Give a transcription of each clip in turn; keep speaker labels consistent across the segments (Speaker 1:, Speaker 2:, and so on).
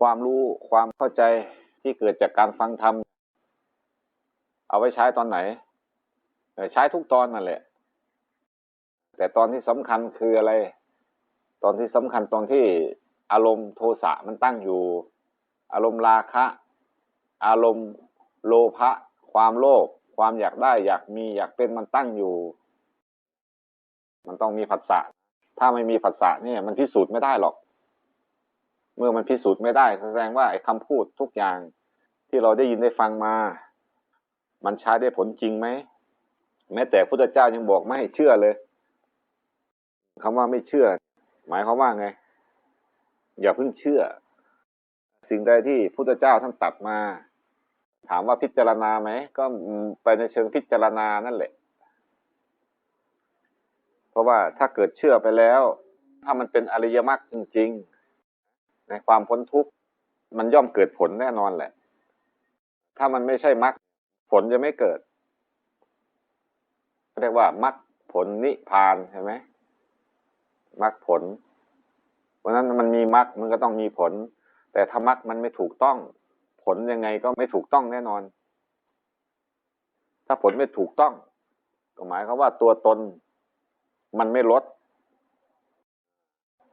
Speaker 1: ความรู้ความเข้าใจที่เกิดจากการฟังธรรมเอาไว้ใช้ตอนไหนใช้ทุกตอนนั่นแหละ แต่ตอนที่สำคัญคืออะไร ตอนที่สำคัญตอนที่อารมณ์โทสะมันตั้งอยู่ อารมณ์ราคะ อารมณ์โลภะความโลภความอยากได้อยากมีอยากเป็นมันตั้งอยู่ มันต้องมีผัสสะถ้าไม่มีผัสสะเนี่ยมันพิสูจน์ไม่ได้หรอก เมื่อมันพิสูจน์ไม่ได้แสดงว่าไอ้คำพูดทุกอย่างที่เราได้ยินได้ฟังมา มันใช้ได้ผลจริงไหมแม้แต่พุทธเจ้ายังบอกไม่ให้เชื่อเลยคำว่าไม่เชื่อ หมายความว่าไง อย่าเพิ่งเชื่อ สิ่งใดที่พุทธเจ้าท่านตัดมา ถามว่าพิจารณาไหมก็ไปในเชิงพิจารณานั่นแหละ เพราะว่าถ้าเกิดเชื่อไปแล้ว ถ้ามันเป็นอริยมรรคจริง ๆ ในความพ้นทุกข์มันย่อมเกิดผลแน่นอนแหละ ถ้ามันไม่ใช่มรรคผลจะไม่เกิดเรียกว่ามรรคผลนิพพานใช่ไหมมรรคผล เพราะนั้นมันมีมรรคมันก็ต้องมีผล แต่ถ้ามรรคมันไม่ถูกต้อง ผลยังไงก็ไม่ถูกต้องแน่นอน ถ้าผลไม่ถูกต้อง ก็หมายความว่าตัวตนมันไม่ลด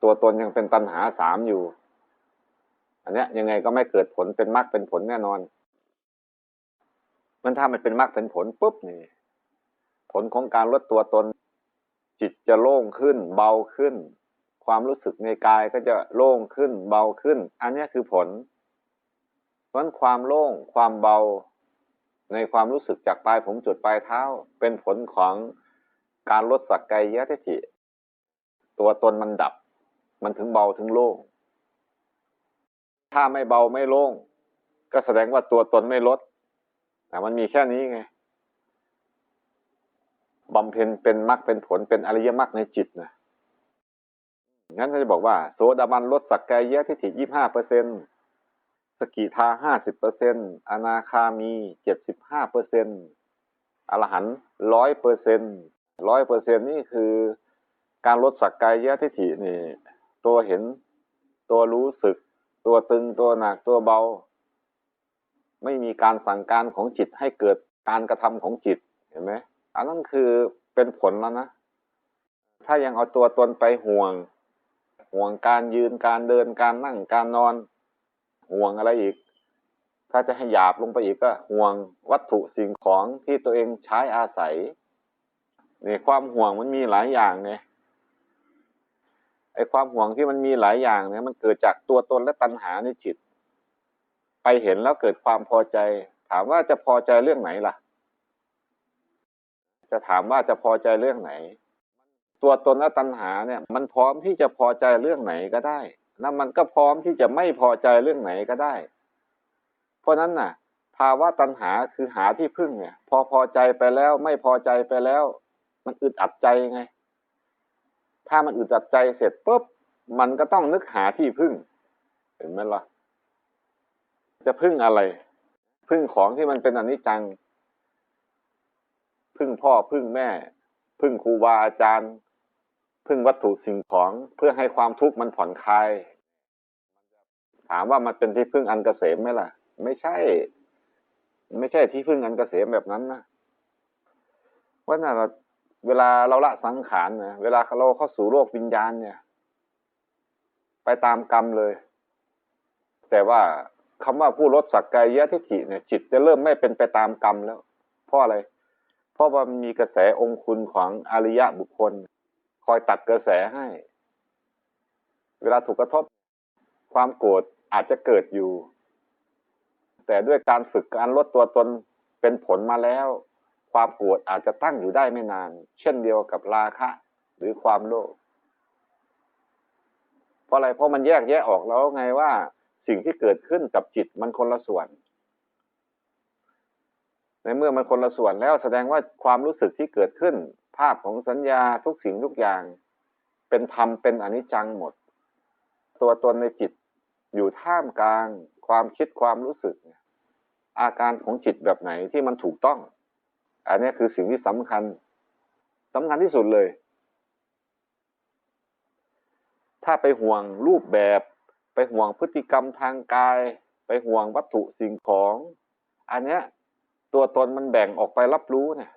Speaker 1: ตัวตนยังเป็นตัณหาสามอยู่ อันเนี้ยยังไงก็ไม่เกิดผลเป็นมรรคเป็นผลแน่นอน มันถ้ามันเป็นมรรคเป็นผลปุ๊บนี่ ผลของการลดตัวตน จิตจะโล่งขึ้น เบาขึ้น ความรู้สึกในกายก็จะโล่งขึ้น เบาขึ้น อันนี้คือผล เพราะความโล่งความเบาในความรู้สึกจากปลายผมจุดปลายเท้า เป็นผลของการลดสักกายยะทิฏฐิตัวตนมันดับ มันถึงเบาถึงโล่ง ถ้าไม่เบาไม่โล่ง ก็แสดงว่าตัวตนไม่ลดแต่มันมีแค่นี้ไงบำเพ็ญเป็นมรรคเป็นผลเป็นอริยมรรคในจิตนะงั้นเขาจะบอกว่า โสดาบันลดสักกายะทิฏฐิยี่ห้าเปอร์เซ็นสกิทาห้าสิบเปอร์เซ็นอนาคามีเจ็ดสิบห้าเปอร์เซ็นอรหันร้อยเปอร์เซ็นร้อยเปอร์เซ็นนี่คือการลดสักกายะทิฏฐินี่ ตัวเห็นตัวรู้สึก ตัวตึงตัวหนักตัวเบา ไม่มีการสั่งการของจิตให้เกิดการกระทำของจิตเห็นไหมอันนั้นคือเป็นผลแล้วนะ ถ้ายังเอาตัวตนไปห่วง ห่วงการยืนการเดินการนั่งการนอน ห่วงอะไรอีก ถ้าจะให้หยาบลงไปอีกก็ห่วงวัตถุสิ่งของที่ตัวเองใช้อาศัยเนี่ยความห่วงมันมีหลายอย่างไง อ้ความห่วงที่มันมีหลายอย่างเนี่ยมันเกิดจากตัวตนและตัณหาในจิต ไปเห็นแล้วเกิดความพอใจ ถามว่าจะพอใจเรื่องไหนล่ะ จะถามว่าจะพอใจเรื่องไหน ตัวตนและตัณหาเนี่ย มันพร้อมที่จะพอใจเรื่องไหนก็ได้แล้วมันก็พร้อมที่จะไม่พอใจเรื่องไหนก็ได้ เพราะนั้นน่ะ ภาวะตัณหาคือหาที่พึ่งเนี่ย พอพอใจไปแล้ว ไม่พอใจไปแล้ว มันอึดอัดใจไง ถ้ามันอึดอัดใจเสร็จปุ๊บมันก็ต้องนึกหาที่พึ่ง เห็นไหมล่ะ จะพึ่งอะไร พึ่งของที่มันเป็นอนิจจัง พึ่งพ่อพึ่งแม่ พึ่งครูบาอาจารย์ พึ่งวัตถุสิ่งของเพื่อให้ความทุกข์มันผ่อนคลาย ถามว่ามันเป็นที่พึ่งอันเกษมไหมล่ะ ไม่ใช่ ไม่ใช่ที่พึ่งอันเกษมแบบนั้นนะว่าน่ะเรา เวลาเราละสังขารเนี่ยเวลาเราเข้าสู่โลกวิญญาณเนี่ย ไปตามกรรมเลย แต่ว่าคำว่าผู้ลดสักกายยะทิฏฐิเนี่ย จิตจะเริ่มไม่เป็นไปตามกรรมแล้ว เพราะอะไร เพราะว่ามันมีกระแสองคุณของอริยะบุคคล คอยตัดกระแสให้ เวลาถูกกระทบความโกรธอาจจะเกิดอยู่ แต่ด้วยการฝึกการลดตัวตนเป็นผลมาแล้ว ความโกรธอาจจะตั้งอยู่ได้ไม่นาน เช่นเดียวกับราคะ หรือความโลภเพราะอะไรเพราะมันแยกแยะออกแล้วไงว่า สิ่งที่เกิดขึ้นกับจิตมันคนละส่วน ในเมื่อมันคนละส่วนแล้วแสดงว่าความรู้สึกที่เกิดขึ้น ภาพของสัญญาทุกสิ่งทุกอย่าง เป็นธรรมเป็นอนิจจังหมด ตัวตนในจิตอยู่ท่ามกลาง ความคิดความรู้สึก อาการของจิตแบบไหนที่มันถูกต้อง อันนี้คือสิ่งที่สำคัญสำคัญที่สุดเลย ถ้าไปห่วงรูปแบบ ไปห่วงพฤติกรรมทางกาย ไปห่วงวัตถุสิ่งของ อันเนี้ยตัวตนมันแบ่งออกไปรับรู้เนี่ย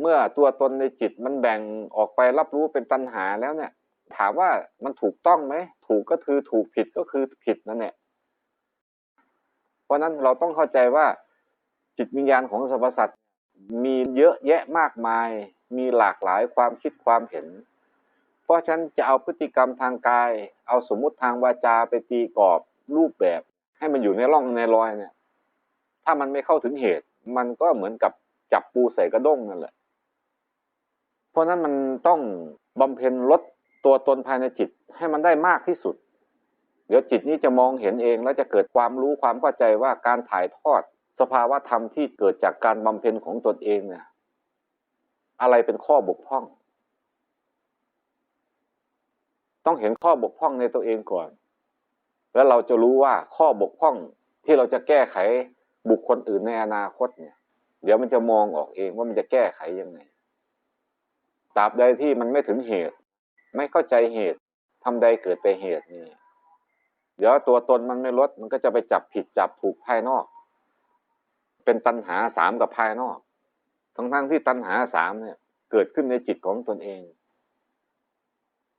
Speaker 1: เมื่อตัวตนในจิตมันแบ่งออกไปรับรู้เป็นตัณหาแล้วเนี่ย ถามว่ามันถูกต้องไหมถูกก็คือถูกผิดก็คือผิดนั่นแหละเพราะนั้นเราต้องเข้าใจว่า จิตวิญญาณของสรรพสัตว์มีเยอะแยะมากมาย มีหลากหลายความคิดความเห็น เพราะฉะนั้นจะเอาพฤติกรรมทางกาย เอาสมมุติทางวาจาไปตีกรอบรูปแบบ ให้มันอยู่ในร่องในรอยเนี่ย ถ้ามันไม่เข้าถึงเหตุ มันก็เหมือนกับจับปูใส่กระด้งนั่นแหละ เพราะนั้นมันต้องบำเพ็ญลดตัวตนภายในจิตให้มันได้มากที่สุด เดี๋ยวจิตนี้จะมองเห็นเองแล้วจะเกิดความรู้ความเข้าใจว่าการถ่ายทอด สภาวะธรรมที่เกิดจากการบำเพ็ญของตนเองเนี่ยอะไรเป็นข้อบกพร่อง ต้องเห็นข้อบกพร่องในตัวเองก่อน แล้วเราจะรู้ว่าข้อบกพร่องที่เราจะแก้ไขบุคคลอื่นในอนาคตเนี่ย เดี๋ยวมันจะมองออกเองว่ามันจะแก้ไขยังไงตราบใดที่มันไม่ถึงเหตุ ไม่เข้าใจเหตุทำใดเกิดไปเหตุนี่เดี๋ยวตัวตนมันไม่ลดมันก็จะไปจับผิดจับถูกภายนอก เป็นตัณหาสามกับภายนอก ทั้งๆที่ตัณหาสามเนี่ย เกิดขึ้นในจิตของตนเอง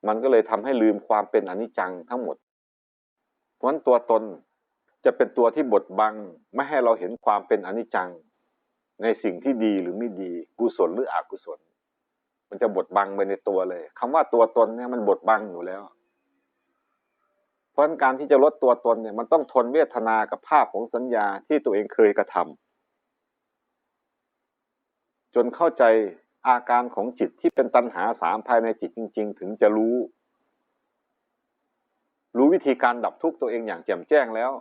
Speaker 1: มันก็เลยทำให้ลืมความเป็นอนิจจังทั้งหมด เพราะนั้นตัวตนจะเป็นตัวที่บดบัง ไม่ให้เราเห็นความเป็นอนิจจัง ในสิ่งที่ดีหรือไม่ดี กุศลหรืออกุศล มันจะบดบังไปในตัวเลยคำว่าตัวตนเนี่ยมันบดบังอยู่แล้วเพราะฉะนั้นการที่จะลดตัวตนเนี่ยมันต้องทนเวทนากับภาพของสัญญาที่ตัวเองเคยกระทำ จนเข้าใจอาการของจิตที่เป็นตัณหาสามภายในจิตจริง ๆ ถึงจะรู้ รู้วิธีการดับทุกข์ตัวเองอย่างแจ่มแจ้งแล้ว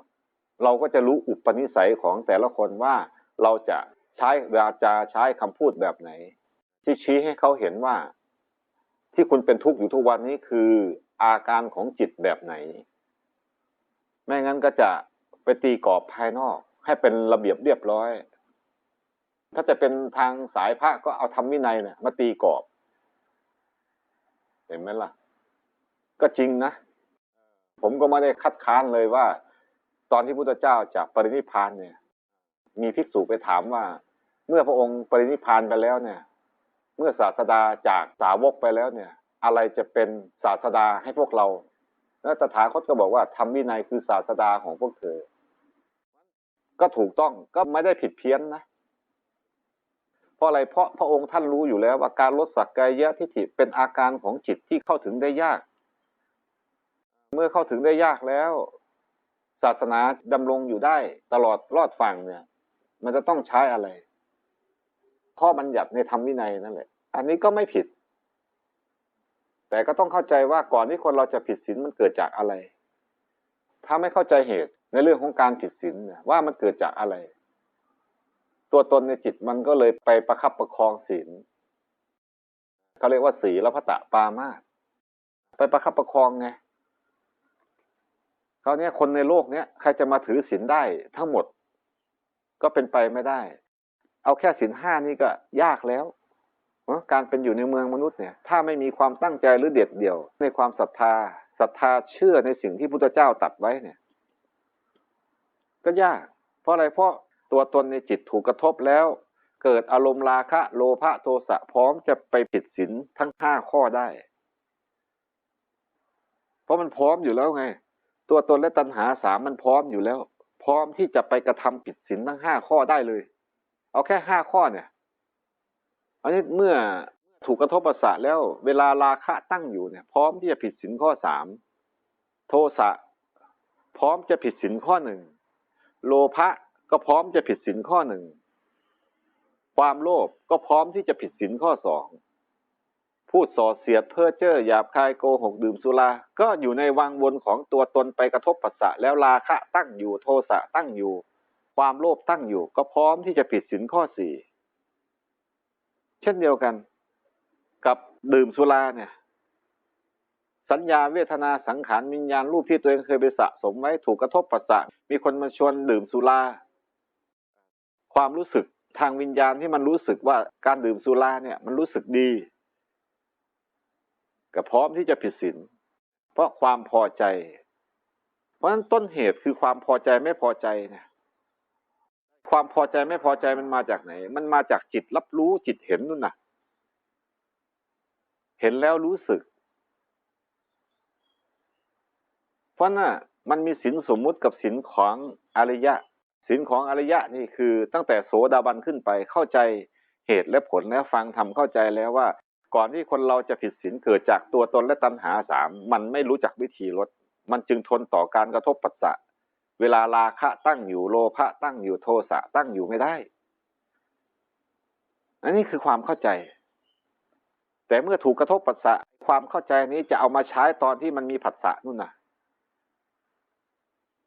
Speaker 1: เราก็จะรู้อุปนิสัยของแต่ละคนว่าเราจะใช้วาจาใช้คำพูดแบบไหน ที่ชี้ให้เขาเห็นว่า ที่คุณเป็นทุกข์อยู่ทุกวันนี้คืออาการของจิตแบบไหน ไม่งั้นก็จะไปตีกรอบภายนอก ให้เป็นระเบียบเรียบร้อย ถ้าจะเป็นทางสายพระก็เอาทำวินัยเนี่ยมาตีกรอบ เห็นไหมล่ะ ก็จริงนะ ผมก็ไม่ได้คัดค้านเลยว่า ตอนที่พุทธเจ้าจะปรินิพานเนี่ย มีภิกษุไปถามว่า เมื่อพระองค์ปรินิพานไปแล้วเนี่ย เมื่อศาสดาจากสาวกไปแล้วเนี่ย อะไรจะเป็นศาสดาให้พวกเราแล้วตถาคตก็บอกว่าทำวินัยคือศาสดาของพวกเธอ ก็ถูกต้องก็ไม่ได้ผิดเพี้ยนนะ เพราะอะไรเพราะพระองค์ท่านรู้อยู่แล้วว่าการลดสักกายะทิฏฐิเป็นอาการของจิตที่เข้าถึงได้ยาก เมื่อเข้าถึงได้ยากแล้ว ศาสนาดำรงอยู่ได้ตลอดรอดฝั่งเนี่ย มันจะต้องใช้อะไรข้อบัญญัติในธรรมวินัยนั่นแหละ อันนี้ก็ไม่ผิด แต่ก็ต้องเข้าใจว่าก่อนที่คนเราจะผิดศีลมันเกิดจากอะไร ถ้าไม่เข้าใจเหตุในเรื่องของการผิดศีลเนี่ยว่ามันเกิดจากอะไร ตัวตนในจิตมันก็เลยไปประคับประคองศีลเขาเรียกว่าศีลพัตตปามาสไปประคับประคองไงเขาวเนี้ยคนในโลกเนี้ยใครจะมาถือศีลได้ทั้งหมด ก็เป็นไปไม่ได้ เอาแค่ศีลห้านี่ก็ยากแล้วการเป็นอยู่ในเมืองมนุษย์เนี่ย ถ้าไม่มีความตั้งใจหรือเด็ดเดี่ยว ในความศรัทธาศรัทธาเชื่อในสิ่งที่พุทธเจ้าตัดไว้เนี่ย ก็ยาก เพราะอะไรเพราะ ตัวตนในจิตถูกกระทบแล้ว เกิดอารมณ์ราคะโลภะโทสะพร้อมจะไปผิดศีลทั้งห้าข้อได้ เพราะมันพร้อมอยู่แล้วไง ตัวตนและตัณหาสามมันพร้อมอยู่แล้ว พร้อมที่จะไปกระทำผิดศีลทั้งห้าข้อได้เลย เอาแค่ห้าข้อเนี่ย อันนี้เมื่อถูกกระทบประสาทแล้ว เวลาราคะตั้งอยู่เนี่ย พร้อมที่จะผิดศีลข้อสามโทสะพร้อมจะผิดศีลข้อหนึ่งโลภะ ก็พร้อมจะผิดศีลข้อหนึ่ง ความโลภก็พร้อมที่จะผิดศีลข้อสองพูดส่อเสียดเพ้อเจ้อหยาบคายโกหกดื่มสุรา ก็อยู่ในวังวนของตัวตนไปกระทบปัสสะแล้วราคะตั้งอยู่โทสะตั้งอยู่ ความโลภตั้งอยู่ ก็พร้อมที่จะผิดศีลข้อสี่เช่นเดียวกัน กับดื่มสุราเนี่ย สัญญาเวทนาสังขารวิญญาณรูปที่ตัวเองเคยไปสะสมไว้ถูกกระทบปัสสะมีคนมาชวนดื่มสุรา ความรู้สึกทางวิญญาณที่มันรู้สึกว่าการดื่มสุราเนี่ย มันรู้สึกดีก็พร้อมที่จะผิดศีลเพราะความพอใจ เพราะฉะนั้นต้นเหตุคือความพอใจไม่พอใจเนี่ยความพอใจไม่พอใจมันมาจากไหน มันมาจากจิตรับรู้จิตเห็นนู่นน่ะ เห็นแล้วรู้สึก เพราะน่ะ มันมีสินสมมุติกับสินของอริยะ สินของอริยะนี่คือตั้งแต่โสดาบันขึ้นไปเข้าใจเหตุและผลแล้วฟังทำเข้าใจแล้วว่า ก่อนที่คนเราจะผิดศีลเกิดจากตัวตนและตัณหาสามมันไม่รู้จักวิธีลด มันจึงทนต่อการกระทบปัสสะเวลาราคะตั้งอยู่โลภะตั้งอยู่โทสะตั้งอยู่ไม่ได้ อันนี้คือความเข้าใจ แต่เมื่อถูกกระทบปัสสะความเข้าใจนี้จะเอามาใช้ตอนที่มันมีผัสสะนู่นน่ะ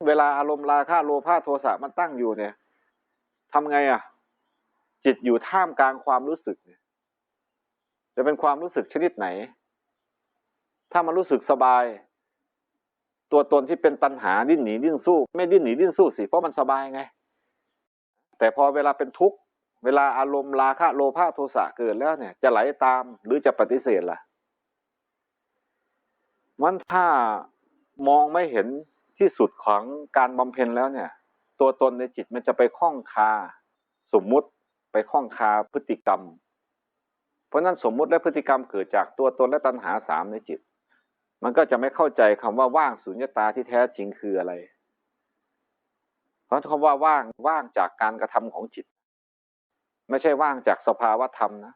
Speaker 1: เวลาอารมณ์ราคะโลภะโทสะมันตั้งอยู่เนี่ยทำไงอะ จิตอยู่ท่ามกลางความรู้สึกเนี่ย จะเป็นความรู้สึกชนิดไหน ถ้ามันรู้สึกสบาย ตัวตนที่เป็นตัณหาดิ้นหนีดิ้นสู้ ไม่ดิ้นหนีดิ้นสู้สิเพราะมันสบายไง แต่พอเวลาเป็นทุกข์เวลาอารมณ์ราคะโลภะโทสะเกิดแล้วเนี่ย จะไหลตามหรือจะปฏิเสธล่ะมันถ้ามองไม่เห็น ที่สุดของการบำเพ็ญแล้วเนี่ย ตัวตนในจิตมันจะไปคล้องคา สมมุติไปคล้องคาพฤติกรรม เพราะนั้นสมมุติและพฤติกรรมเกิดจากตัวตนและตัณหาสามในจิต มันก็จะไม่เข้าใจคำว่าว่างสุญญตาที่แท้จริงคืออะไร เพราะคำว่าว่างว่างจากการกระทำของจิต ไม่ใช่ว่างจากสภาวะธรรมนะ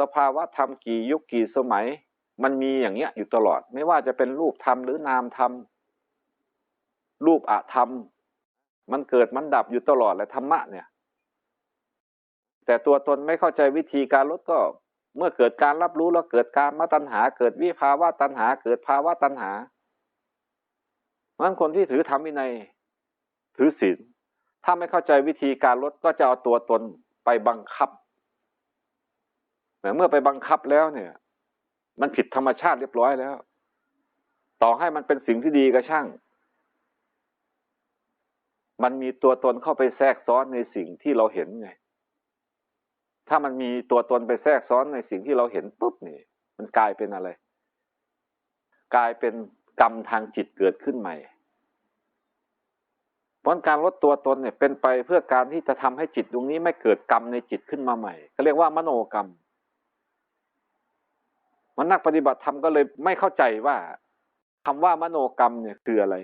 Speaker 1: สภาวะธรรมกี่ยุคกี่สมัย มันมีอย่างเงี้ยอยู่ตลอด ไม่ว่าจะเป็นรูปธรรมหรือนามธรรม รูปอะธรรม มันเกิดมันดับอยู่ตลอดแหละธรรมะเนี่ย แต่ตัวตนไม่เข้าใจวิธีการลดก็เมื่อเกิดการรับรู้แล้วเกิดการมาตัณหา เกิดวิภาวะตัณหา เกิดภาวะตัณหาเพราะฉะนั้นคนที่ถือธรรมวินัยถือศีลถ้าไม่เข้าใจวิธีการลดก็จะเอาตัวตนไปบังคับแต่เมื่อไปบังคับแล้วเนี่ย มันผิดธรรมชาติเรียบร้อยแล้ว ต่อให้มันเป็นสิ่งที่ดีก็ช่าง มันมีตัวตนเข้าไปแทรกซ้อนในสิ่งที่เราเห็นไง ถ้ามันมีตัวตนไปแทรกซ้อนในสิ่งที่เราเห็นปุ๊บนี่ มันกลายเป็นอะไร กลายเป็นกรรมทางจิตเกิดขึ้นใหม่เพราะการลดตัวตนเนี่ยเป็นไปเพื่อการที่จะทำให้จิตตรงนี้ไม่เกิดกรรมในจิตขึ้นมาใหม่เขาเรียกว่ามโนกรรม มันนักปฏิบัติธรรมก็เลยไม่เข้าใจว่าคำว่ามโนกรรมเนี่ยคืออะไร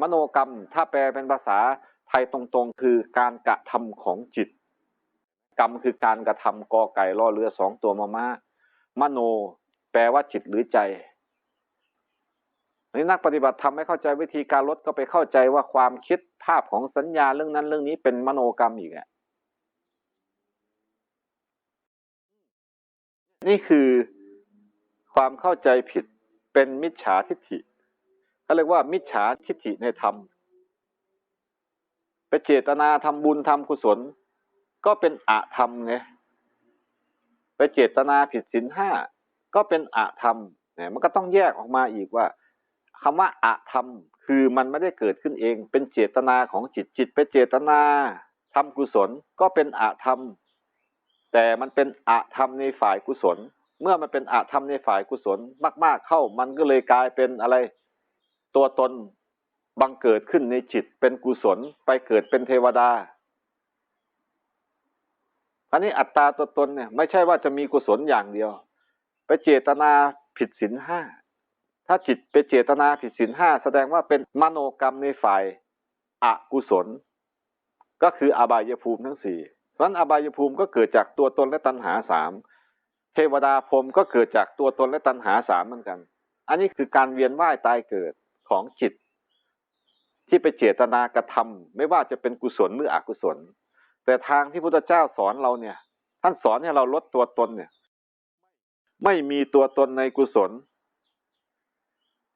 Speaker 1: มโนกรรม ถ้าแปลเป็นภาษาไทยตรงๆ คือการกระทำของจิต กรรมคือการกระทำกอไก่ล่อเรือสองตัวมาม่ามโน แปลว่าจิตหรือใจนี่นักปฏิบัติธรรมไม่เข้าใจวิธีการลดก็ไปเข้าใจว่าความคิดภาพของสัญญาเรื่องนั้นเรื่องนี้เป็นมโนกรรมอีกอะนี่คือความเข้าใจผิดเป็นมิจฉาทิฏฐิ เขาเรียกว่ามิจฉาทิฏฐิในธรรมไปเจตนาทำบุญทำกุศล ก็เป็นอะธรรมไงไปเจตนาผิดศีลห้าก็เป็นอะธรรมเนี่ยมันก็ต้องแยกออกมาอีกว่าคำว่าอะธรรม คือมันไม่ได้เกิดขึ้นเอง เป็นเจตนาของจิตจิตไปเจตนาทำกุศลก็เป็นอะธรรม แต่มันเป็นอะธรรมในฝ่ายกุศล เมื่อมันเป็นอะธรรมในฝ่ายกุศลมาก ๆ เข้า มันก็เลยกลายเป็นอะไร ตัวตนบังเกิดขึ้นในจิตเป็นกุศลไปเกิดเป็นเทวดา อันนี้อัตตาตัวตนเนี่ย ไม่ใช่ว่าจะมีกุศลอย่างเดียว ไปเจตนาผิดศีลห้า ถ้าจิตไปเจตนาผิดศีลห้าแสดงว่าเป็นมโนกรรมในฝ่ายอกุศล ก็คืออบายภูมิทั้งสี่เพราะนั้นอบายภูมิก็เกิดจากตัวตนและตัณหาสามเทวดาพรมก็เกิดจากตัวตนและตัณหาสามเหมือนกัน อันนี้คือการเวียนว่ายตายเกิด ของจิต ที่ไปเจตนากระทำไม่ว่าจะเป็นกุศลหรืออกุศล แต่ทางที่พุทธเจ้าสอนเราเนี่ย ท่านสอนให้เราลดตัวตนเนี่ย ไม่มีตัวตนในกุศล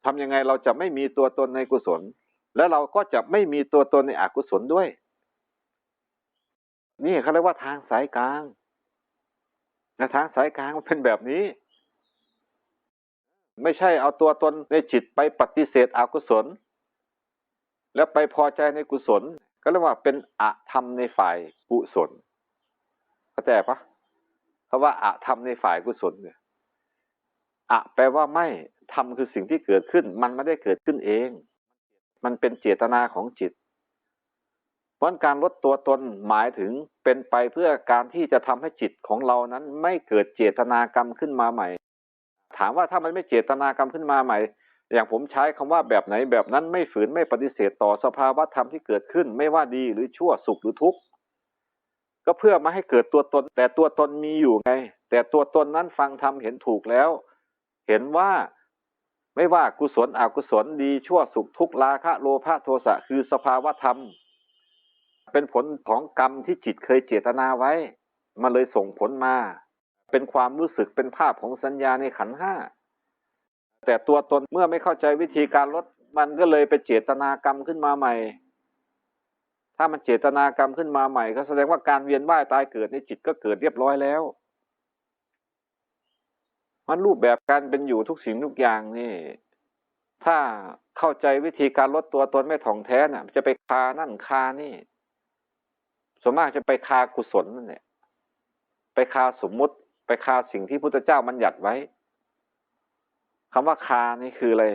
Speaker 1: ทำยังไงเราจะไม่มีตัวตนในกุศล และเราก็จะไม่มีตัวตนในอกุศลด้วย นี่เขาเรียกว่าทางสายกลางนะทางสายกลางมันเป็นแบบนี้ ไม่ใช่เอาตัวตนในจิตไปปฏิเสธอกุศล แล้วไปพอใจในกุศล ก็เรียกว่าเป็นอะธรรมในฝ่ายกุศลเข้าใจปะคำว่าอะธรรมในฝ่ายกุศลเนี่ยอะแปลว่าไม่ทำคือสิ่งที่เกิดขึ้น มันไม่ได้เกิดขึ้นเอง มันเป็นเจตนาของจิตเพราะการลดตัวตนหมายถึงเป็นไปเพื่อการที่จะทำให้จิตของเรานั้นไม่เกิดเจตนากรรมขึ้นมาใหม่ ถามว่าถ้ามันไม่เจตนากรรมขึ้นมาใหม่ อย่างผมใช้คำว่าแบบไหนแบบนั้นไม่ฝืนไม่ปฏิเสธต่อสภาวะธรรมที่เกิดขึ้น ไม่ว่าดีหรือชั่วสุขหรือทุกข์ก็เพื่อมาให้เกิดตัวตน แต่ตัวตนมีอยู่ไง แต่ตัวตนนั้นฟังธรรมเห็นถูกแล้ว เห็นว่าไม่ว่ากุศลอกุศลดีชั่วสุขทุกข์ราคะโลภะโทสะคือสภาวะธรรม เป็นผลของกรรมที่จิตเคยเจตนาไว้ มันเลยส่งผลมา เป็นความรู้สึกเป็นภาพของสัญญาในขันห้าแต่ตัวตนเมื่อไม่เข้าใจวิธีการลดมันก็เลยไปเจตนากรรมขึ้นมาใหม่ ถ้ามันเจตนากรรมขึ้นมาใหม่ ก็แสดงว่าการเวียนว่ายตายเกิดในจิตก็เกิดเรียบร้อยแล้ว มันรูปแบบการเป็นอยู่ทุกสิ่งทุกอย่างนี่ ถ้าเข้าใจวิธีการลดตัวตนไม่ถ่องแท้น่ะ จะไปคานั่นคานี่ส่วนมากจะไปคากุศลนั่นแหละไปคาสมมุติ ไปคาสิ่งที่พุทธเจ้ามันหยัดไว้คำว่าคานี่คืออะไร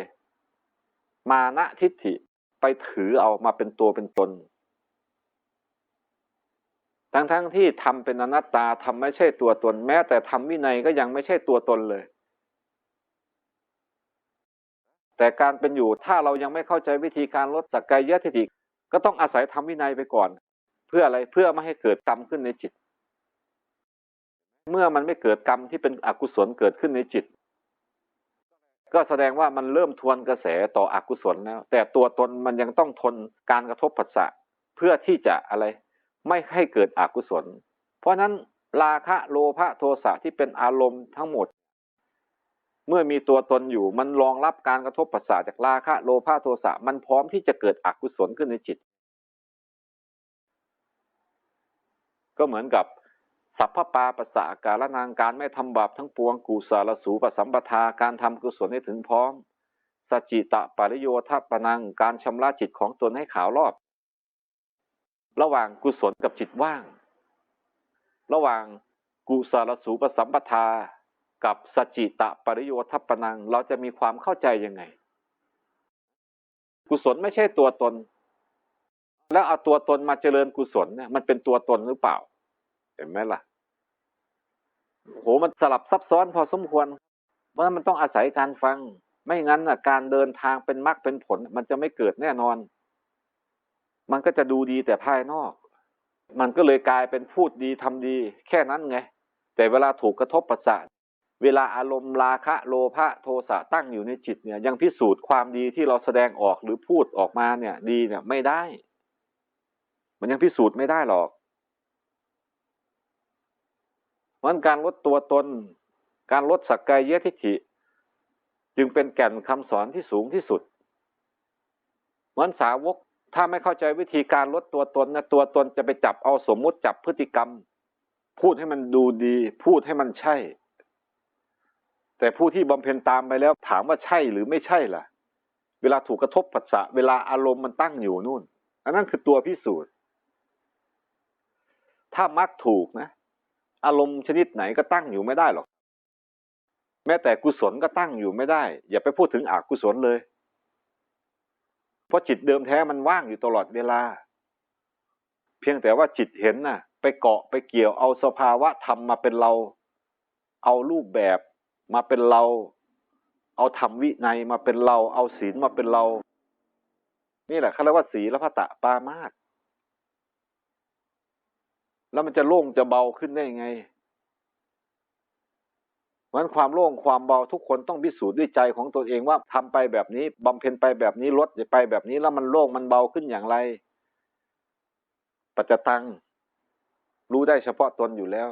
Speaker 1: มานะทิฏฐิไปถือเอามาเป็นตัวเป็นตน ทั้งๆทที่ทำเป็นอนัตตาทำไม่ใช่ตัวตน แม้แต่ทำวินัยก็ยังไม่ใช่ตัวตนเลย แต่การเป็นอยู่ถ้าเรายังไม่เข้าใจวิธีการลดสักกายทิฏฐิก็ต้องอาศัยทำวินัยไปก่อน เพื่ออะไรเพื่อไม่ให้เกิดกรรมขึ้นในจิต เมื่อมันไม่เกิดกรรมที่เป็นอกุศลเกิดขึ้นในจิต ก็แสดงว่ามันเริ่มทวนกระแสต่ออกุศลแล้ว แต่ตัวตนมันยังต้องทนการกระทบผัสสะเพื่อที่จะอะไรไม่ให้เกิดอกุศล เพราะนั้นราคะโลภะโทสะที่เป็นอารมณ์ทั้งหมด เมื่อมีตัวตนอยู่มันรองรับการกระทบผัสสะจากราคะโลภะโทสะมันพร้อมที่จะเกิดอกุศลขึ้นในจิต ก็เหมือนกับ สัพพปาปัสสะการนางการไม่ทำบาปทั้งปวงกุศลสูปสัมปทาการทำกุศลให้ถึงพร้อมสจิตะปริโยทัปนังการชำระจิตของตนให้ขาวรอบ ระหว่างกุศลกับจิตว่าง ระหว่างกุศลสูปสัมปทา กับสจิตะปริโยทัปนังเราจะมีความเข้าใจยังไง กุศลไม่ใช่ตัวตน แล้วเอาตัวตนมาเจริญกุศลเนี่ยมันเป็นตัวตนหรือเปล่า ห็นไหมล่ะโหมันสลับซับซ้อนพอสมควร เพราะมันต้องอาศัยการฟัง ไม่งั้นน่ะการเดินทางเป็นมรรคเป็นผล มันจะไม่เกิดแน่นอน มันก็จะดูดีแต่ภายนอก มันก็เลยกลายเป็นพูดดีทำดี แค่นั้นไง แต่เวลาถูกกระทบประสาทเวลาอารมณ์ราคะโลภะโทสะตั้งอยู่ในจิตเนี่ย ยังพิสูจน์ความดีที่เราแสดงออกหรือพูดออกมาเนี่ย ดีเนี่ยไม่ได้ มันยังพิสูจน์ไม่ได้หรอก มันการลดตัวตน การลดสักกายทิฏฐิ จึงเป็นแก่นคำสอนที่สูงที่สุดเหมือนสาวกถ้าไม่เข้าใจวิธีการลดตัวตนนะตัวตนจะไปจับเอาสมมุติจับพฤติกรรม พูดให้มันดูดี พูดให้มันใช่ แต่ผู้ที่บำเพ็ญตามไปแล้วถามว่าใช่หรือไม่ใช่ล่ะ เวลาถูกกระทบปัสสะเวลาอารมณ์มันตั้งอยู่นู่น อันนั้นคือตัวพิสูจน์ ถ้ามักถูกนะ อารมณ์ชนิดไหนก็ตั้งอยู่ไม่ได้หรอก แม้แต่กุศลก็ตั้งอยู่ไม่ได้ อย่าไปพูดถึงอกุศลเลย เพราะจิตเดิมแท้มันว่างอยู่ตลอดเวลา เพียงแต่ว่าจิตเห็นน่ะ ไปเกาะไปเกี่ยวเอาสภาวะธรรมมาเป็นเรา เอารูปแบบมาเป็นเรา เอาธรรมวินัยมาเป็นเรา เอาศีลมาเป็นเรา นี่แหละเขาเรียกว่าศีลพระตะปามาต แล้วมันจะโล่งจะเบาขึ้นได้ยังไงเพราะความโล่งความเบาทุกคนต้องพิสูจน์ด้วยใจของตัวเองว่าทำไปแบบนี้บำเพ็ญไปแบบนี้ลดไปแบบนี้แล้วมันโล่งมันเบาขึ้นอย่างไร ปัจจตัง รู้ได้เฉพาะตนอยู่แล้ว